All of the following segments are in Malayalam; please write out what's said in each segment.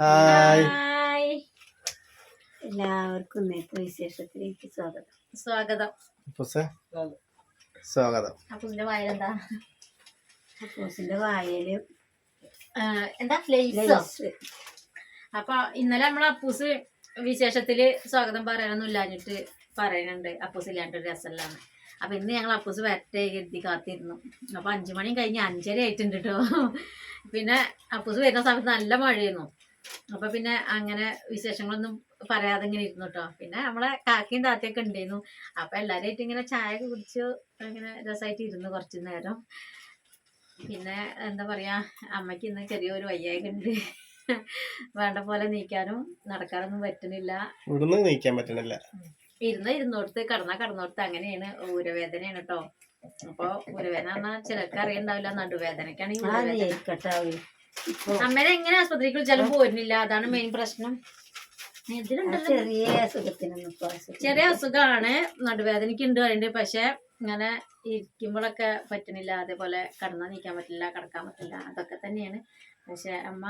ഹായ് എല്ലാവർക്കും ഇന്നത്തെ വിശേഷത്തിലേക്ക് സ്വാഗതം. സ്വാഗതം. അപ്പൂസേ സ്വാഗതം. അപ്പൂസിന്റെ വായനെന്താ അപ്പൂസിന്റെ വായൽ എന്താ ലേസോ അപ്പൊ ഇന്നലെ നമ്മളെ അപ്പൂസ് വിശേഷത്തിൽ സ്വാഗതം പറയാനൊന്നും ഇല്ലാഞ്ഞിട്ട് പറയുന്നുണ്ട്. അപ്പൂസ് ഇല്ലാണ്ട് ഒരു രസമല്ലാണ് അപ്പൊ ഇന്ന് ഞങ്ങൾ അപ്പൂസ് വരട്ടെ കരുതി കാത്തിരുന്നു. അപ്പൊ അഞ്ചു മണി കഴിഞ്ഞ് അഞ്ചര ആയിട്ടുണ്ട് കേട്ടോ പിന്നെ അപ്പൂസ് വരുന്ന സമയത്ത് നല്ല മഴയായിരുന്നു. അപ്പൊ പിന്നെ അങ്ങനെ വിശേഷങ്ങളൊന്നും പറയാതെ ഇങ്ങനെ ഇരുന്നു കേട്ടോ പിന്നെ നമ്മളെ കാക്കയും താത്തയൊക്കെ ഉണ്ടായിരുന്നു അപ്പൊ എല്ലാരായിട്ട് ഇങ്ങനെ ചായ ഒക്കെ കുടിച്ച് ഇങ്ങനെ രസമായിട്ട് ഇരുന്നു കുറച്ചു നേരം. പിന്നെ എന്താ പറയാ അമ്മയ്ക്ക് ഇന്ന് ചെറിയൊരു വയ്യായ്ക ഉണ്ട് വേണ്ട പോലെ നീക്കാനും നടക്കാനൊന്നും പറ്റുന്നില്ല ഇവിടുന്ന് നീക്കാൻ പറ്റുന്നില്ല ഇരുന്ന് ഇരുന്നോടത്ത് കടന്ന കടന്നോടത്ത് അങ്ങനെയാണ് ഊരവേദനയാണ് കേട്ടോ അപ്പൊ ഊരവേദന പറഞ്ഞാൽ ചിലർക്ക് അറിയണ്ടാവില്ല നടുവേദനക്കാണെങ്കിൽ അമ്മേനെ എങ്ങനെ ആസ്പത്രിക്ക് വിളിച്ചാലും പോരുന്നില്ല. അതാണ് മെയിൻ പ്രശ്നം. ചെറിയ അസുഖത്തിനൊന്നും ചെറിയ അസുഖമാണ് നടുവേദനയ്ക്ക് ഉണ്ട് പറയുന്നുണ്ട് പക്ഷെ ഇങ്ങനെ ഇരിക്കുമ്പോഴൊക്കെ പറ്റുന്നില്ല. അതേപോലെ കടന്നാൽ നീക്കാൻ പറ്റില്ല കിടക്കാൻ പറ്റില്ല. അതൊക്കെ തന്നെയാണ്. പക്ഷെ അമ്മ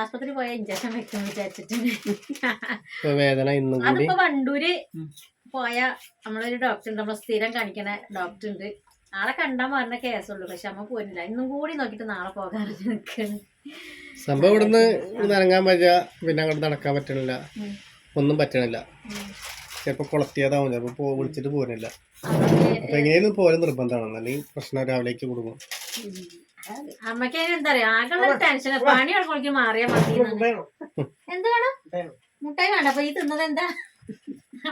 ആസ്പത്രി പോയ ഇഞ്ചക്ഷൻ വെക്കും വിചാരിച്ചിട്ടുണ്ട്. ഇപ്പൊ വേദന ഇന്നും കൂടി. അതിപ്പോ വണ്ടൂര് പോയ നമ്മളൊരു ഡോക്ടർ ഉണ്ട്. നമ്മളെ സ്ഥിരം കാണിക്കണ ഡോക്ടർ ഉണ്ട്. നാളെ കണ്ടാൻ പറഞ്ഞ കേസുള്ളൂ. പക്ഷെ അമ്മ പോരില്ല ഇന്നും കൂടി നോക്കിട്ട് നാളെ പോകാറ് നിൽക്കാണ് സംഭവം ഇവിടുന്ന് ഇവിടുന്ന് ഇറങ്ങാൻ പറ്റുക പിന്നെ അങ്ങോട്ട് നടക്കാൻ പറ്റണില്ല. ഒന്നും പറ്റണില്ല. ഉം. ചിലപ്പോ കുളത്തിയതാവും. ചിലപ്പോ പോ വിളിച്ചിട്ട് പോരുന്നില്ല. അപ്പൊ എങ്ങനെയൊന്നും പോലെ നിർബന്ധമാണ്. അല്ലെങ്കിൽ പ്രശ്നം രാവിലേക്ക് കൊടുക്കും. അമ്മയ്ക്ക് അതിന് എന്താ പറയാ ആകെ ടെൻഷൻ പണി എടുക്കുമ്പോഴേക്കും മാറിയാ മതി. എന്ത് വേണം? മുട്ടായി വേണ്ട. അപ്പൊ ഈ തിന്നത് എന്താ?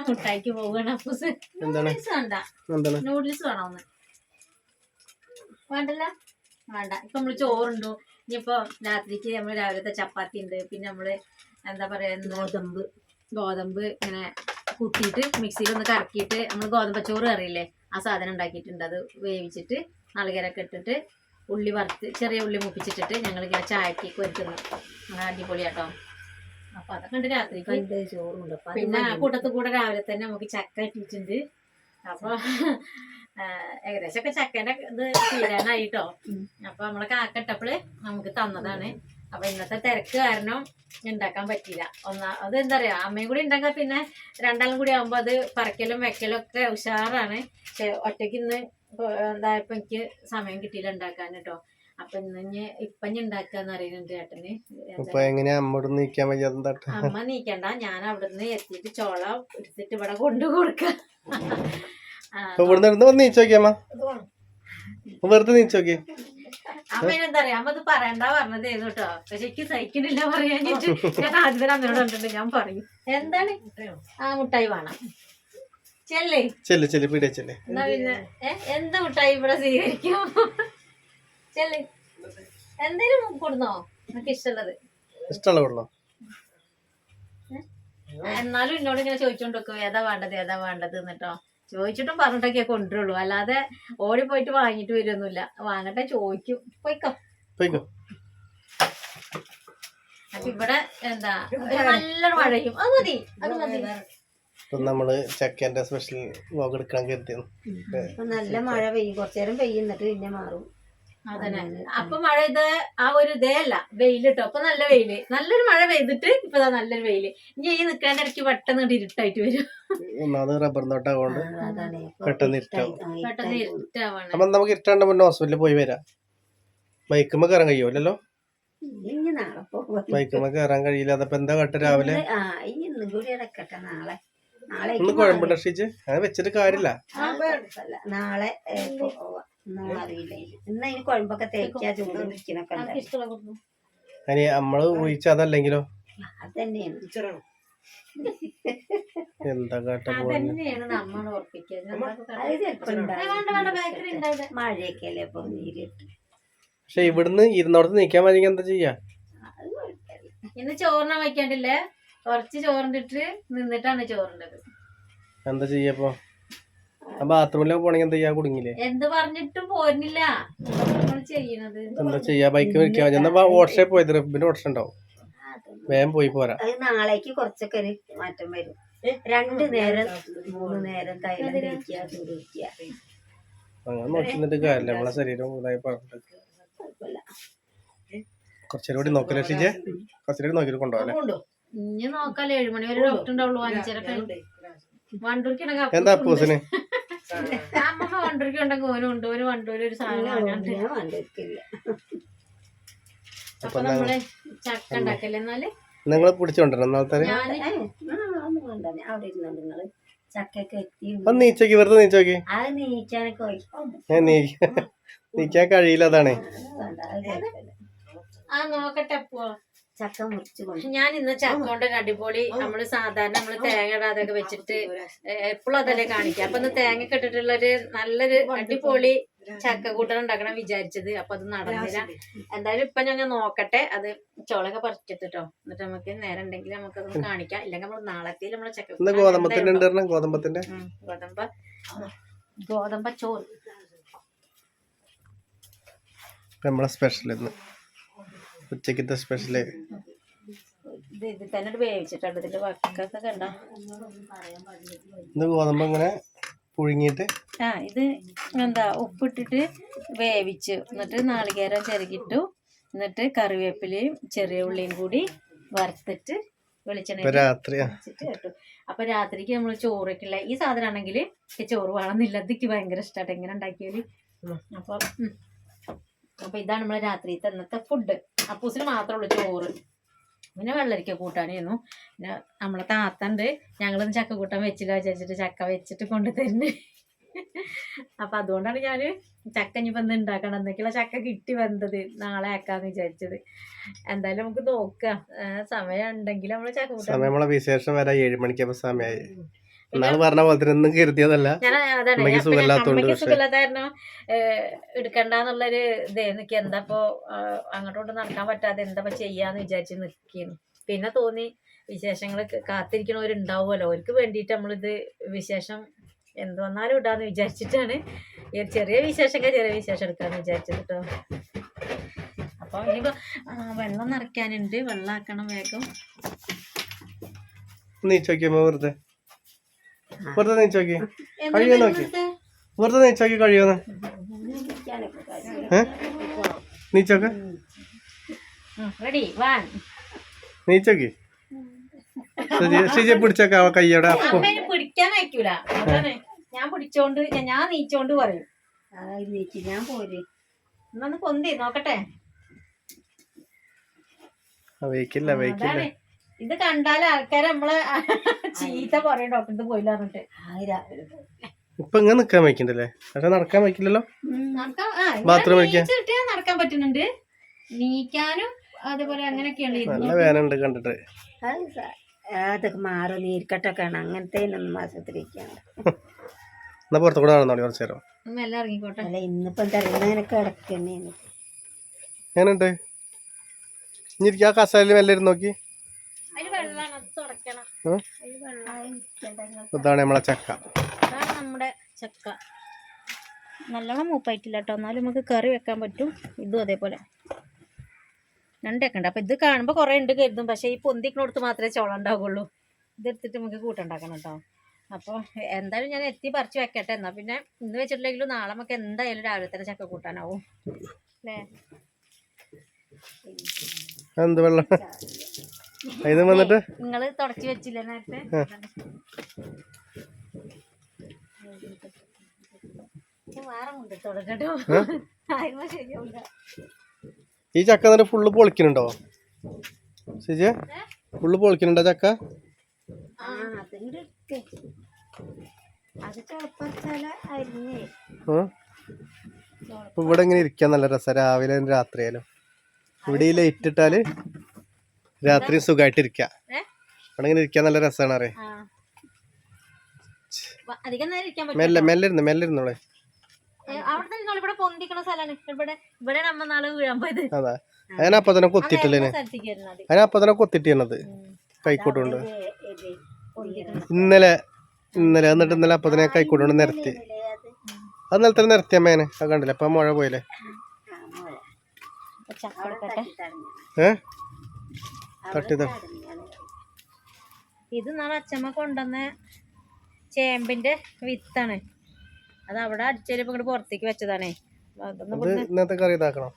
മുട്ടായിക്ക് എന്താണ്? നൂഡിൽസ് വേണ്ട. നൂഡിൽസ് വേണോ ഒന്ന് വേണ്ടല്ല? വേണ്ട. ഇപ്പൊ നമ്മൾ ചോറുണ്ടോ. ഇനിയിപ്പോ രാത്രിക്ക് നമ്മൾ രാവിലത്തെ ചപ്പാത്തി ഉണ്ട്. പിന്നെ നമ്മൾ എന്താ പറയാ ഗോതമ്പ്. ഗോതമ്പ് ഇങ്ങനെ കുത്തിയിട്ട് മിക്സിയിൽ ഒന്ന് കറക്കിയിട്ട് നമ്മൾ ഗോതമ്പ് ചോറ് അറിയില്ലേ ആ സാധനം ഉണ്ടാക്കിയിട്ടുണ്ട്. അത് വേവിച്ചിട്ട് നാളികേരൊക്കെ ഇട്ടിട്ട് ഉള്ളി വറുത്ത് ചെറിയ ഉള്ളി മുപ്പിച്ചിട്ടിട്ട് ഞങ്ങൾ ഇങ്ങനെ ചായക്ക് കൊരുത്തുന്നു അങ്ങനെ അടിപൊളിയാട്ടോ. അപ്പൊ അതൊക്കെ ഉണ്ട് രാത്രി ചോറുണ്ട്. പിന്നെ. കൂട്ടത്തിൽ കൂടെ രാവിലെ തന്നെ നമുക്ക് ചക്ക ഇട്ടിട്ടുണ്ട് അപ്പൊ ഏകദേശം ഒക്കെ ചക്കേന്റെ ഇത് തീരാനായിട്ടോ. അപ്പൊ നമ്മളെ കാക്കട്ടപ്പൾ നമുക്ക് തന്നതാണ്. അപ്പൊ ഇന്നത്തെ തിരക്ക് കാരണം ഉണ്ടാക്കാൻ പറ്റിയില്ല. ഒന്നാ അത് എന്താ പറയാ അമ്മയും കൂടി ഉണ്ടാക്കാൻ പിന്നെ രണ്ടാളും കൂടി ആകുമ്പോ അത് പറക്കലും വെക്കലും ഒക്കെ ഉഷാറാണ്. പക്ഷെ ഒറ്റയ്ക്ക് ഇന്ന് ഇപ്പൊ എന്തായപ്പോ എനിക്ക് സമയം കിട്ടിയില്ല ഉണ്ടാക്കാൻ കേട്ടോ അപ്പൊ ഇന്ന് ഇനി ഇപ്പഞ്ഞ് ഉണ്ടാക്കാന്ന് അറിയുന്നുണ്ട് ചേട്ടന് അമ്മ നീക്കണ്ട. ഞാൻ അവിടുന്ന് എത്തിയിട്ട് ചോള എടുത്തിട്ട് ഇവിടെ കൊണ്ടു കൊടുക്കാം. അപ്പൊ ഇരുന്ന് വന്ന് നീച്ചു നോക്കിയമ്മ വെറുതെ നീച്ചു നോക്കിയേ. അമ്മ എന്താ പറയാ അമ്മ ഇത് പറയണ്ട പറഞ്ഞത് ഏത് കേട്ടോ പക്ഷെ എനിക്ക് സഹിക്കണില്ല പറയാനിട്ട് ഞാൻ ആദ്യം അമ്മയോട് കണ്ടിട്ട് ഞാൻ പറയും. എന്താണ്? ആ മുട്ടായി വേണം. ചെല്ലേ? ചെല്ല് ചെല്ല് പീടിയ ചെല്ല്. എന്നാ പിന്നെ എന്ത് മുട്ടായി ഇവിടെ സ്വീകരിക്കും? ചെല്ലേ. എന്തേലും കൊടുന്നോ? എനിക്ക് ഇഷ്ടമുള്ളത്. ഇഷ്ടമുള്ള കൊള്ളോ എന്നാലും എന്നോട് ഇങ്ങനെ ചോദിച്ചോണ്ട് ഏതാ വേണ്ടത്? ഏതാ വേണ്ടത്? എന്നിട്ടോ? ചോദിച്ചിട്ടും പറഞ്ഞിട്ടൊക്കെ കൊണ്ടുള്ളൂ അല്ലാതെ ഓടി പോയിട്ട് വാങ്ങിട്ട് വരുമൊന്നുമില്ല വാങ്ങട്ടെ ചോദിക്കും. പോയിക്കോ. പോയിക്കോ. അപ്പൊ ഇവിടെ എന്താ നല്ല നല്ലൊരു മഴയും. അത് മതി അത് മതി. ഇപ്പൊ നമ്മൾ ചക്കേന്റെ സ്പെഷ്യൽ വ്ലോഗ് എടുക്കാൻ നല്ല മഴ പെയ്യും. കുറച്ചു നേരം പെയ്യും എന്നിട്ട് പിന്നെ മാറും. അതന്നെ. അപ്പൊ മഴ ഇത് ആ ഒരു ഇതേ അല്ല. വെയിലിട്ടോ അപ്പൊ നല്ല വെയിൽ. നല്ലൊരു മഴ പെയ്തിട്ട് ഇപ്പൊ നല്ലൊരു വെയിൽ. ഇനി ഈ നിൽക്കേണ്ട ഇടയ്ക്ക് പെട്ടെന്ന് ഇരുട്ടായിട്ട് വരും. ഒന്നാമത് റബ്ബർ തോട്ടാകൊണ്ട് പെട്ടെന്ന് ഇരുട്ടാവും. പെട്ടെന്ന്. ഇരുട്ടാവാണ്. അപ്പൊ നമുക്ക് ഇരുട്ടാണ്ട് മുന്നേ ഹോസ്പിറ്റലിൽ പോയി വരാം. ബൈക്കുമ്പോ കയറാൻ കഴിയൂലല്ലോ? പോവാം. ബൈക്കുമ്പോ കയറാൻ കഴിയില്ല. അതപ്പോ എന്താ കട്ട് രാവിലെ? ഒന്ന് കുഴമ്പുണ്ട് രക്ഷിച്ച് അങ്ങനെ വെച്ചിട്ട് കാര്യമില്ല. നാളെ അതിന് നമ്മൾ അതല്ലെങ്കിലോ? തന്നെയാണ് എന്താ കാട്ട പക്ഷെ ഇവിടുന്ന് ഇരുന്നോടത്ത് നീക്കാൻ മതി എന്താ ചെയ്യാ? ഇന്ന് ചോറിന വയ്ക്കാണ്ടില്ലേ കുറച്ച് ഇട്ട് നിന്നിട്ടാണ് ചോറിന്റെ എന്താ ചെയ്യപ്പോ ബാത്റൂമിലൊക്കെ പോണെങ്കിൽ എന്താ ചെയ്യാ? കുടുങ്ങില്ലേ? എന്ത് പറഞ്ഞിട്ടും പോരുന്നില്ല. നമ്മൾ ചെയ്യണത്? എന്താ ചെയ്യാ? ബൈക്ക് മേടിക്കാൻ എന്നാ ഓട്ടോഷേ പോയത് റബ്ബിന്റെ ഓട്ടോഷ ഉണ്ടാവും. വേഗം പോയി പോരാ. അത് നാളേക്ക് കുറച്ചൊക്കെ ഒരു മാറ്റം വരും. രണ്ട് നേരം മൂന്ന് നേരം തൈലം തേക്കുക വയ്ക്കുക അങ്ങനെ നോക്കി നിന്നിട്ട് കാര്യമില്ല നമ്മളെ ശരീരം ഇതായി പറഞ്ഞിട്ട്. കുറച്ചേരം കൂടി നോക്കല്ലേ ഷിജെ കുറച്ചേരം കൂടി നോക്കിയിട്ട് കൊണ്ടുപോകല്ലേ ഇനി നോക്കാല്ലേ ഏഴുമണി വരെ ഡോക്ടർ ഉണ്ടാവുള്ളൂ. അഞ്ചര എന്താ അപ്പൂസിന്? അമ്മ ഉണ്ടെങ്കിൽ ഓനും ഉണ്ട് ഒരു വണ്ടൂര് ഒരു സാധനം വാങ്ങാണ്ട് ഞാൻ കണ്ടിട്ടില്ല അപ്പൊ നമ്മൾ ചക്ക ഉണ്ടാക്കല്ലേ എന്നാൽ? നിങ്ങൾ വേണ്ട ഞാൻ അവിടെ ഇരുന്നു നിങ്ങൾ. ചക്കൊക്കെ എത്തി. ഒന്ന് നീച്ചോക്കി വെറുതെ നീച്ചോക്കി? അത് ഞാൻ നീ നീക്കാൻ കഴിയില്ല അതാണ്. വേണ്ട അത് കുഴപ്പമില്ല. ആ നോക്കട്ടെ അപ്പോ. ചക്ക മുറിച്ചു കൊണ്ട് ഞാൻ ഇന്ന് ചക്ക കൊണ്ട് അടിപൊളി നമ്മൾ സാധാരണ നമ്മൾ തേങ്ങ ഇടാതൊക്കെ വെച്ചിട്ട് എപ്പോഴും അതല്ലേ കാണിക്കുക അപ്പൊ ഇന്ന് തേങ്ങ കെട്ടിട്ടുള്ളൊരു ഇട്ടിട്ടുള്ള ഒരു നല്ലൊരു അടിപൊളി ചക്ക കൂട്ടൻ ഉണ്ടാക്കണം വിചാരിച്ചത്. അപ്പൊ അത് നടന്നില്ല. എന്തായാലും ഇപ്പൊ ഞങ്ങൾ നോക്കട്ടെ. അത് ചോളൊക്കെ പറിച്ചിട്ടോ എന്നിട്ട് നമുക്ക് നേരം ഉണ്ടെങ്കിൽ നമുക്ക് അതൊന്ന് കാണിക്കാം. ഇല്ലെങ്കിൽ നമ്മൾ നാളത്തെ നമ്മൾ ചക്ക ഗോതമ്പത്തിന്റെ ഗോതമ്പത്തിന്റെ? ഗോതമ്പ. ഗോതമ്പ ചോറ്. നമ്മളെ സ്പെഷ്യൽ ഇന്ന്. ഉച്ചക്കത്തെ സ്പെഷ്യൽ ഇത് തന്നെ വേവിച്ചിട്ടുണ്ട് ഇതിന്റെ വക്കൊക്കെ കണ്ട ഇന്ന് ഗോതമ്പ് ഇങ്ങനെ പുഴുങ്ങിയിട്ട് ആ ഇത് എന്താ ഉപ്പിട്ടിട്ട് വേവിച്ചു എന്നിട്ട് നാളികേരം ചിരകിട്ടു എന്നിട്ട് കറിവേപ്പിലയും ചെറിയ ഉള്ളിയും കൂടി വറുത്തിട്ട് വെളിച്ചെണ്ണ കേട്ടു. അപ്പൊ രാത്രിക്ക് നമ്മൾ ചോറൊക്കെയുള്ള ഈ സാധനം ആണെങ്കിൽ ചോറ് വേണമെന്നില്ല. ഇതൊക്കെ ഭയങ്കര ഇഷ്ടമായിട്ട് എങ്ങനെ ഉണ്ടാക്കിയാൽ? അപ്പൊ ഉം. അപ്പൊ ഇതാണ് നമ്മളെ രാത്രി തന്നത്തെ ഫുഡ് അപ്പൂസിന് മാത്രമേ ഉള്ളൂ ചോറ്. പിന്നെ വെള്ളരിക്ക കൂട്ടാനായിരുന്നു. പിന്നെ നമ്മളെ താത്തണ്ട്. ഞങ്ങളിന്ന് ചക്ക കൂട്ടാൻ വെച്ചില്ല വിചാരിച്ചിട്ട് ചക്ക വെച്ചിട്ട് കൊണ്ടു തരുന്നു അപ്പൊ അതുകൊണ്ടാണ് ഞാൻ ചക്ക ഇനി എന്ത് ഉണ്ടാക്കണം എന്നൊക്കെയുള്ള ചക്ക കിട്ടി വന്നത്. നാളെ ആക്കാന്ന് വിചാരിച്ചത്. എന്തായാലും നമുക്ക് നോക്കാം. സമയം ഉണ്ടെങ്കിൽ നമ്മൾ ചക്ക നമ്മളെ വിശേഷം വരാം ഏഴ് മണിക്കപ്പോ സമയമായി എന്നാൾ പറഞ്ഞ പോലെ തന്നെ ഒന്നും കരുതിയതല്ല അമ്മയ്ക്ക് സുഖമില്ലാത്തോണ്ട് അമ്മയ്ക്ക് പക്ഷേ. സുഖമില്ലാത്ത കാരണം എടുക്കണ്ടെന്നുള്ളൊരു ഇത് എനിക്ക് എന്താപ്പോ ആഹ്, അങ്ങോട്ടും നടക്കാൻ പറ്റാതെ എന്താ ചെയ്യാന്ന് വിചാരിച്ച് നിൽക്കുന്നു പിന്നെ തോന്നി വിശേഷങ്ങൾ കാത്തിരിക്കണവരുണ്ടാവുമല്ലോ. അവർക്ക് വേണ്ടിയിട്ട് നമ്മളിത് വിശേഷം എന്ത് വന്നാലും ഇടാന്ന് വിചാരിച്ചിട്ടാണ്. ചെറിയ വിശേഷമൊക്കെ ചെറിയ വിശേഷം എടുക്കാന്ന് വിചാരിച്ചത് കേട്ടോ അപ്പൊ ഇനിയിപ്പോ വെള്ളം നിറയ്ക്കാനുണ്ട് വെള്ളം ആക്കണം വേഗം. നീച്ചോക്കിയമ്മ വെറുതെ. വെറുതെ നീച്ചോക്കി എന്താ കഴിയോ നോക്കി? വെറുതെ നീച്ചോക്കി കഴിയോന്ന് നീച്ചോക്ക് നീച്ചോക്ക ഷിജ പിടിച്ചോക്ക അവ കയ്യോടെ അപ്പൊ. പിടിക്കാൻ അയക്കൂല ഞാൻ പിടിച്ചോണ്ട് ഞാൻ- നീച്ചോണ്ട് പറയും. നീക്കി ഞാൻ പോര്. എന്നൊന്ന് പൊന്തി നോക്കട്ടെ. വെയ്ക്കില്ല വെയ്ക്കില്ല. ഇത് കണ്ടാൽ ആൾക്കാർ നമ്മളെ ചീത്ത പറയും ഡോക്ടർ പോയില്ല പറഞ്ഞിട്ട്. ഇപ്പൊ ഇങ്ങനെ നിക്കാൻ വെക്കണ്ടല്ലേ പക്ഷെ നടക്കാൻ വെക്കില്ലല്ലോ നടക്കാൻ ആ Bathroom വെക്കാൻ? നീച്ചിട്ട് നടക്കാൻ പറ്റുന്നുണ്ട്. നീക്കാനും അതേപോലെ അങ്ങനെയൊക്കെയാണ് നല്ല കണ്ടിട്ട്. അതൊക്കെ മാറും. അതൊക്കെ ആണ് അങ്ങനത്തെ ഒന്നും മാസത്തിലേക്കാണ് എന്നാ പുറത്തു കൂടെ നടന്നോളി കുറച്ചു നേരം എല്ലാം ഇറങ്ങിക്കോട്ടെ. അല്ല ഇന്നിപ്പം എങ്ങനെയുണ്ട്? ഇനി കസാലിൽ മെല്ലെ ഇരുന്ന് നോക്കി. ഇതാണ് നമ്മളെ ചക്ക. നമ്മുടെ ചക്ക. നല്ലോണം മൂപ്പായിട്ടില്ല കേട്ടോ എന്നാലും നമുക്ക് കറി വെക്കാൻ പറ്റും. ഇതും അതേപോലെ. രണ്ടൊക്കെ അപ്പൊ അപ്പം ഇത് കാണുമ്പോൾ കുറേ ഉണ്ട് കരുതും. പക്ഷേ ഈ പൊന്തിക്കണോടത്ത് മാത്രമേ ചോള ഉണ്ടാവുള്ളൂ. ഇതെടുത്തിട്ട് നമുക്ക് കൂട്ടുണ്ടാക്കണം കേട്ടോ അപ്പോൾ എന്തായാലും ഞാൻ എത്തി പറിച്ച് വെക്കട്ടെ. എന്നാൽ പിന്നെ ഇന്ന് വെച്ചിട്ടില്ലെങ്കിലും നാളെ നമുക്ക് എന്തായാലും രാവിലെ തന്നെ ചക്ക കൂട്ടാനാവും. അല്ലേ? എന്ത് വെള്ളം? ഇത് വന്നിട്ട്? നിങ്ങൾ തുടച്ചു വെച്ചില്ല നേരത്തെ? ഈ ചക്ക എന്നിട്ട് ഫുള്ള് പൊളിക്കണുണ്ടോ ശരിജ ഫുള്ള് പൊളിക്കണുണ്ടോ ചക്ക? ഇവിടെ ഇങ്ങനെ ഇരിക്കാൻ നല്ല രസം. രാവിലെ രാത്രിയാലും ഇവിടെ ഈ ലൈറ്റ് ഇട്ടാൽ രാത്രി സുഖമായിട്ട് ഇരിക്കാം? ഇരിക്കാൻ നല്ല രസമാണ് അറിയാം. പറ്റും മെല്ലെ മെല്ലെ ഇരുന്ന് മെല്ലെ ഇരുന്നോളെ അതിനപ്പൊ തന്നെ കൊത്തിട്ടില്ലേ അതിനപ്പൊ തന്നെ കൊത്തിട്ടിരുന്നത്. കൈക്കോട്ടുണ്ട്. ഇന്നലെ ഇന്നലെ എന്നിട്ട് ഇന്നലെ അപ്പൊ തന്നെ കൈക്കോട്ടുണ്ട് നിരത്തി. അത്? നിലത്തെ നിരത്തിയ മേനെ അത് കണ്ടില്ല? അപ്പൊ മഴ പോയില്ലേ? ചക്ക ഇത് നാളെ അച്ഛമ്മ കൊണ്ടുവന്ന ചേമ്പിന്റെ വിത്താണ്. അത് അവിടെ അടിച്ചേരിപ്പോ ഇങ്ങോട്ട് പുറത്തേക്ക് വെച്ചതാണേ. ഇന്നത്തെ കറി ഇതാക്കണം.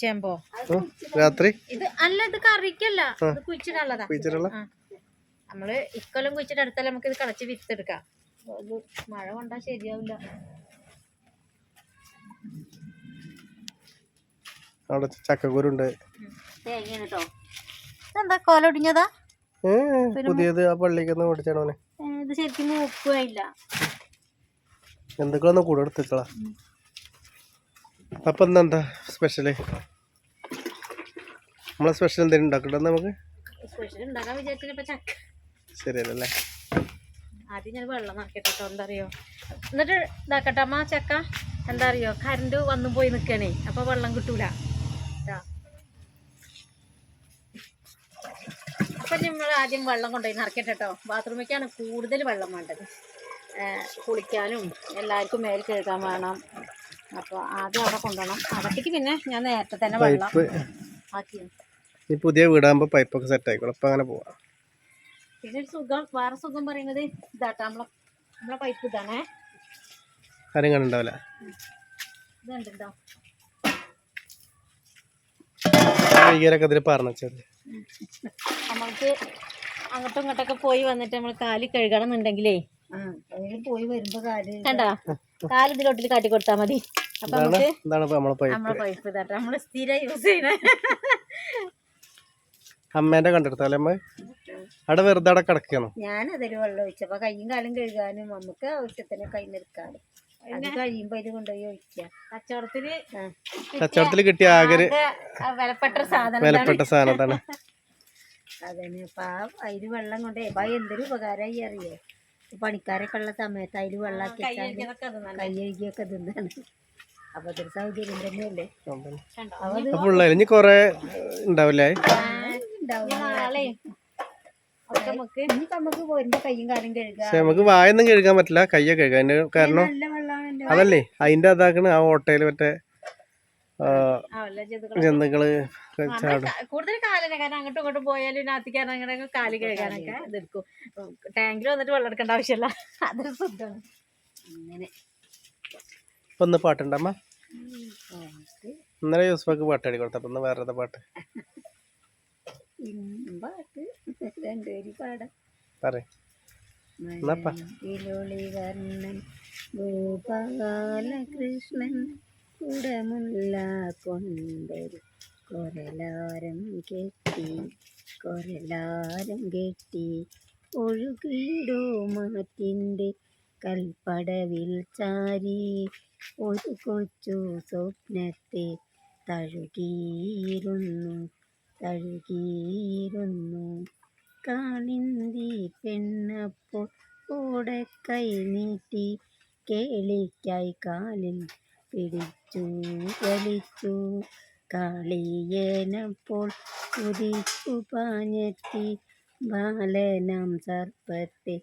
ചേമ്പോ? രാത്രി? ഇത് അല്ല ഇത് കറിക്കല്ല. ഇത് കുഴിച്ചിടാനുള്ളതാ. കുഴിച്ചിട്ടുള്ള ആ. നമ്മൾ ഇക്കൊല്ലം കുഴിച്ചിട്ട് അടുത്തല്ല നമുക്ക് ഇത് കളച്ച് വിത്തെടുക്കാം. മഴ കൊണ്ടാ ശരിയാവില്ല. അവിടെ ചക്കക്കുരുണ്ട്. തേങ്ങ കേട്ടോ ഇതെന്താ കോലൊടിഞ്ഞതാ പുതിയത് ആ പള്ളിക്കൊന്ന് ഓടിച്ചാണ് അവനെ. ഇത് ശരിക്കും ഉപ്പായില്ല എന്തൊക്കെയാണെന്ന് കൂടെ എടുത്തുക്കളാ. അപ്പൊ എന്താ സ്പെഷ്യൽ നമ്മളെ സ്പെഷ്യൽ എന്തെങ്കിലും ഉണ്ടാക്കണ്ട നമുക്ക്? സ്പെഷ്യൽ ഉണ്ടാക്കാൻ വിചാരിച്ചിട്ട് ചക്ക. ശരിയല്ലേ ആദ്യം ഞാൻ വെള്ളം നിറക്കട്ടെ എന്താ അറിയോ എന്നിട്ട് ഇതാക്കട്ടെ അമ്മ ചക്ക എന്താ അറിയോ? കറണ്ട് വന്നു പോയി നിൽക്കണേ അപ്പൊ വെള്ളം കിട്ടൂല. അപ്പൊ നമ്മൾ ആദ്യം വെള്ളം കൊണ്ടുപോയി നിറക്കട്ടെ കേട്ടോ ബാത്റൂമിലേക്കാണ് കൂടുതൽ വെള്ളം വേണ്ടത്. കുളിക്കാനും എല്ലാവർക്കും മേൽ കേൾക്കാൻ വേണം. അപ്പോൾ ആദ്യം അവിടെ കൊണ്ടുപോകണം. അകത്തേക്ക് പിന്നെ ഞാൻ നേരത്തെ തന്നെ വെള്ളം ആക്കി ഈ പുതിയ വീടാകുമ്പോൾ പൈപ്പൊക്കെ സെറ്റ് ആയിക്കോളും. അപ്പം അങ്ങനെ പോവാം. പിന്നെ ഒരു സുഖം. വേറെ സുഖം പറയുന്നത് ഇതാട്ടോ. നമ്മളെ നമ്മളെ പൈപ്പ് ഇതാണേ. ആരും കണ്ടുണ്ടാവില്ല? ഇതുണ്ടോ അതിൽ പറഞ്ഞു വെച്ചത് നമ്മൾക്ക് അങ്ങോട്ടും ഇങ്ങോട്ടൊക്കെ പോയി വന്നിട്ട് നമ്മൾ കാൽ കഴുകണം എന്നുണ്ടെങ്കിലേ ആ പോയി വരുമ്പോ കാൽ കണ്ടോ? കാൽ ഇതിലോട്ടിൽ കാട്ടി കൊടുത്താ മതി. അപ്പൊ നമുക്ക് നമ്മളെ പൈപ്പ് നമ്മളെ പൈപ്പ് ഇതാട്ടോ. നമ്മൾ സ്ഥിരം യൂസ് ചെയ്യണ അമ്മേന്റെ കണ്ടെടുത്താലേ അമ്മ? അവിടെ വെറുതെ അവിടെ കിടക്കണം? ഞാൻ അതിൽ വെള്ളം ഒഴിച്ചപ്പോ കയ്യും കാലും കഴുകാനും നമുക്ക് ആവശ്യത്തിന് കൈ നിൽക്കാനും അത് കഴിയുമ്പോ ഇത് കൊണ്ടുപോയി ഒഴിക്കാം കച്ചവടത്തിൽ കച്ചവടത്തിൽ കിട്ടിയ ആകെ വിലപ്പെട്ട സാധനം വിലപ്പെട്ട സാധനത്താണ് അതന്നെ. അപ്പൊ ആ അതിൽ വെള്ളം കൊണ്ടേ അപ്പൊ എന്തൊരു ഉപകാരമായി അറിയോ? പണിക്കാരൊക്കെ ഉള്ള സമയത്ത് അതിൽ വെള്ളമാക്കി കയ്യൊഴുകിയൊക്കെ തിന്നാണ്. അപ്പൊ അതൊരു സൗകര്യം തന്നെയല്ലേ? കൊറേ ഉണ്ടാവില്ലേ? നമുക്ക് വായൊന്നും കഴുകാൻ പറ്റില്ല. കയ്യെ കഴുകാൻ അതിന്റെ കാരണം അതല്ലേ അതിന്റെ അതാക്കണ് ആ ഓട്ടയിൽ മറ്റേ ജന്തുക്കൾ കൂടുതൽ കാലിനെ കാരണം അങ്ങോട്ടും ഇങ്ങോട്ടും പോയാലും ഇതിനകത്തേക്ക് അങ്ങനെ കാൽ കഴുകാനൊക്കെ ഇതെടുക്കും. ടാങ്കിൽ വന്നിട്ട് വെള്ളം എടുക്കേണ്ട ആവശ്യമില്ല. അതൊരു സുഖമാണ്. അങ്ങനെ. ഒന്ന് പാട്ടുണ്ടമ്മ ഇന്നലെ യൂസ്ഫക്ക് പാട്ട് അടി കൊടുത്തപ്പോ വേറെ പാട്ട്? പാട്ട് രണ്ടുപേരും പാടാം. പറയും. ഗോപാലകൃഷ്ണൻ കുടമുല്ല കൊണ്ടൊരു കൊരലാരം കെട്ടി കൊരലാരം കെട്ടി ഒഴുകിടോ മാറ്റിന്റെ കൽപ്പടവിൽ ചാരി. ഒരു കൊച്ചു സ്വപ്നത്തെ തഴുകിയിരുന്നു തഴുകിയിരുന്നു. കാളിന്തി പെണ്ണപ്പോൾ കൂടെ കൈ നീട്ടി കേളിക്കായി കാലിൽ പിടിച്ചു വലിച്ചു. കാളിയേനപ്പോൾ കുതിച്ചു പാഞ്ഞെത്തി. ബാലനം സർപ്പത്തെ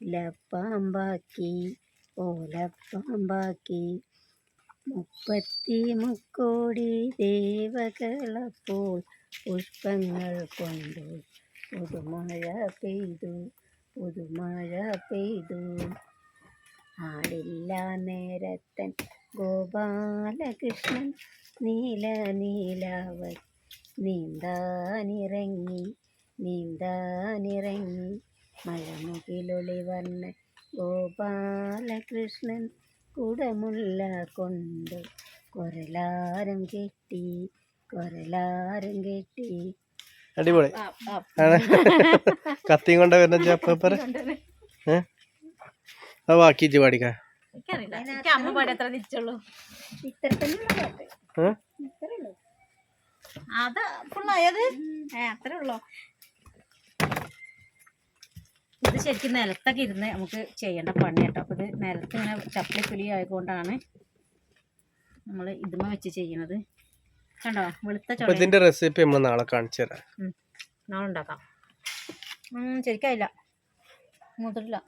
ലപ്പാമ്പാക്കി ഓലപ്പാമ്പാക്കി. മുപ്പത്തി മുക്കോടി ദേവകളപ്പോൾ പുഷ്പങ്ങൾ കൊണ്ടു പുതുമഴ പെയ്തു പുതുമഴ പെയ്തു. ആടില്ല നേരത്തൻ ഗോപാലകൃഷ്ണൻ നീല നീലാവ നീന്താനിറങ്ങി നീന്താനിറങ്ങി. മഴമുകിലൊളി വർണ ഗോപാലകൃഷ്ണൻ കുടമുള്ള കൊണ്ട് കൊരലാരം കെട്ടി കൊരലാരം കെട്ടി. അടിപൊളി. കത്തിയും കൊണ്ട് വരുന്ന ഏഹ് അത് ബാക്കി ഇജ്ജ് പാടിക്കാം? അമ്മ പാടി അത്ര ഇത്ര അത് ഫുള്ളായത് ഏ അത്രേ ഉള്ളൂ? ഇത് ശരിക്കും നിലത്തൊക്കെ ഇരുന്ന് നമുക്ക് ചെയ്യേണ്ട പണി കേട്ടോ അപ്പോൾ ഇത് നിലത്ത് ഇങ്ങനെ ചപ്പലി പുലി ആയതുകൊണ്ടാണ് നമ്മൾ ഇതുമ വെച്ച് ചെയ്യണത്. കണ്ടോ? വെളുത്ത അപ്പൊ ഇതിന്റെ റെസിപ്പി നമ്മൾ നാളെ കാണിച്ചു തരാം. നാളെ ഉണ്ടാക്കാം. ശരിക്കായില്ല. മൂത്തിട്ടില്ല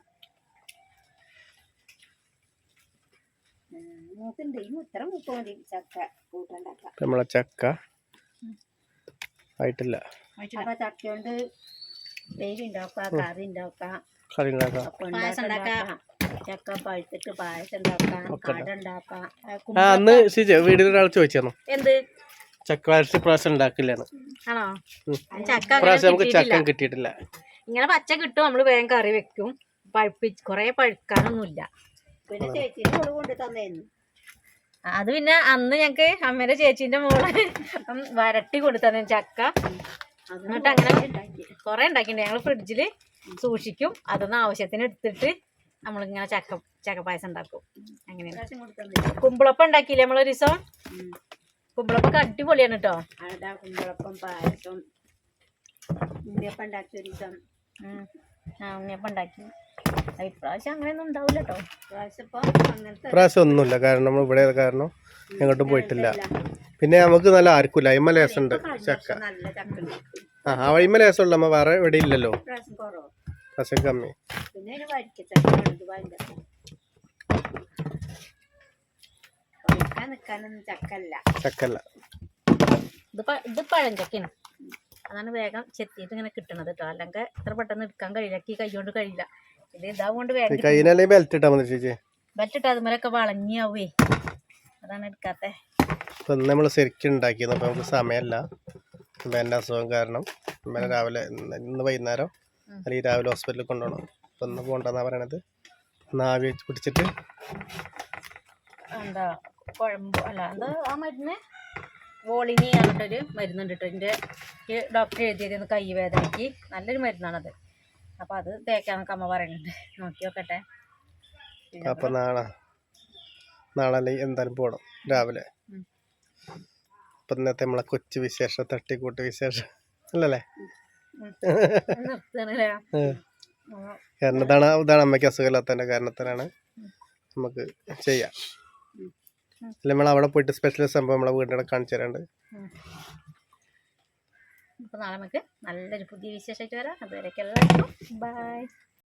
മൂത്തുണ്ട്. ഈ ഇത്ര മൂത്ത് മതി. ചക്ക കൂട്ടുണ്ടാക്കാം. ഇപ്പൊ നമ്മളെ ചക്ക ആയിട്ടില്ല. അപ്പൊ ചക്ക കൊണ്ട് പേര് ഉണ്ടാക്കാം കറി ഉണ്ടാക്കാം കറി ഉണ്ടാക്കാം. ചക്ക പഴുത്തിട്ട് പായസം ഉണ്ടാക്കാം ഒക്കെ കട ഉണ്ടാക്കാം അന്ന് വീട്ടിൽ ഒരാൾ ചോദിച്ചു എന്ത്? ചക്ക വരച്ച് പ്രാവശ്യം ഉണ്ടാക്കില്ലാണ് ആണോ? ചക്ക പ്രാവശ്യം നമുക്ക് കിട്ടിയിട്ടില്ല. ചക്ക കിട്ടിയിട്ടില്ല. ഇങ്ങനെ പച്ച കിട്ടും നമ്മൾ വേഗം കറി വെക്കും. പഴുപ്പിച്ച് കൊറേ പഴുക്കാനൊന്നുമില്ല. പിന്നെ ചേച്ചിന്റെ കൂടെ കൊണ്ട് തന്നേന്നു. അത് പിന്നെ അന്ന് ഞങ്ങക്ക് അമ്മേടെ ചേച്ചിന്റെ മോൾ വരട്ടി കൊടുത്തന്നെ ചക്ക. എന്നിട്ട് അങ്ങനെ കൊറേ ഉണ്ടാക്കിണ്ട് ഞങ്ങൾ ഫ്രിഡ്ജിൽ സൂക്ഷിക്കും. അതൊന്ന് ആവശ്യത്തിന് എടുത്തിട്ട് നമ്മളിങ്ങനെ ചക്ക ചക്ക പായസം ഉണ്ടാക്കും. അങ്ങനെയാണ്. കുമ്പളപ്പം ഉണ്ടാക്കിയില്ലേ നമ്മളൊരു ദിവസം കുമ്പളപ്പൊക്കെ അടിപൊളിയാണ് കേട്ടോ കുമ്പളപ്പം പായസം ഉണ്ണിയപ്പം ഉണ്ടാക്കിയ ഒരു ദിവസം. ആ ഉണ്ണിയപ്പം ഉണ്ടാക്കി. ഇപ്രാവശ്യം അങ്ങനെയൊന്നും ഉണ്ടാവില്ല കേട്ടോ പ്രാവശ്യം ഒന്നുമില്ല കാരണം നമ്മൾ ഇവിടെ കാരണം എങ്ങോട്ടും പോയിട്ടില്ല. പിന്നെ നമുക്ക് നല്ല ആർക്കില്ല അയിമ ലേസുണ്ട് ചക്ക. ഉണ്ട് ആ ആ ഉള്ള. ലേസുള്ള നമ്മ വേറെ ഇവിടെ ഇല്ലല്ലോ. പ്രാവശ്യം കമ്മി. ചക്കല്ല. ഇത് പഴം ഇത് പഴഞ്ചക്കയാണ് അതാണ് വേഗം ചെത്തിയിട്ട് ഇങ്ങനെ കിട്ടണത് കേട്ടോ അല്ലെങ്കിൽ എത്ര പെട്ടെന്ന് എടുക്കാൻ കഴിയില്ല. ഈ കൈ കൊണ്ട് കഴിയില്ല. ഇത് ഇതാവുകൊണ്ട് വേഗം ബെൽറ്റ് ഇട്ടാൽ മതി ചേച്ചി? ബെൽറ്റിട്ട് അതുമേലൊക്കെ വളഞ്ഞാവേ. അതാണ് എടുക്കാത്തെ. ഇപ്പം നമ്മൾ ശരിക്കും ഉണ്ടാക്കിയത് അപ്പം നമുക്ക് സമയമല്ല. എന്റെ അസുഖം കാരണം ഇന്നലെ രാവിലെ ഇന്ന് വൈകുന്നേരം അല്ലെങ്കിൽ രാവിലെ ഹോസ്പിറ്റലിൽ കൊണ്ടുപോകണം. അപ്പൊ ഇന്ന് പോണ്ടെന്നാ പറയണത്. വെച്ച് പിടിച്ചിട്ട് എന്താ കുഴമ്പ്? അല്ല എന്താ ആ മരുന്ന്? വോളിനി പറഞ്ഞിട്ടൊരു മരുന്നുണ്ട് കേട്ടോ എന്റെ ഡോക്ടർ എഴുതിയത് കൈ വേദനയ്ക്ക് നല്ലൊരു മരുന്നാണത്. അപ്പോൾ അത് തേക്കാന്നൊക്കെ അമ്മ പറയുന്നുണ്ട്. നോക്കി നോക്കട്ടെ. അപ്പം നാളെ നാളെ എന്തായാലും പോകണം രാവിലെ. അപ്പൊ അപ്പം ഇന്നത്തെ നമ്മളെ കൊച്ചു വിശേഷം തട്ടിക്കൂട്ട് വിശേഷം. അല്ലല്ലേ. കാരണം ഇതാണ് ഇതാണ് അമ്മയ്ക്ക് അസുഖമില്ലാത്തതിന്റെ കാരണത്തിനാണ് നമുക്ക് ചെയ്യാം. അല്ല നമ്മൾ അവിടെ പോയിട്ട് സ്പെഷ്യൽ സംഭവം നമ്മളെ വീടിന്റെ കാണിച്ചു തരാണ്ട് അപ്പോൾ നാളെ നമുക്ക് നല്ലൊരു പുതിയ വിശേഷമായിട്ട് വരാം. അതുവരെയൊക്കെ എല്ലാവർക്കും. ബൈ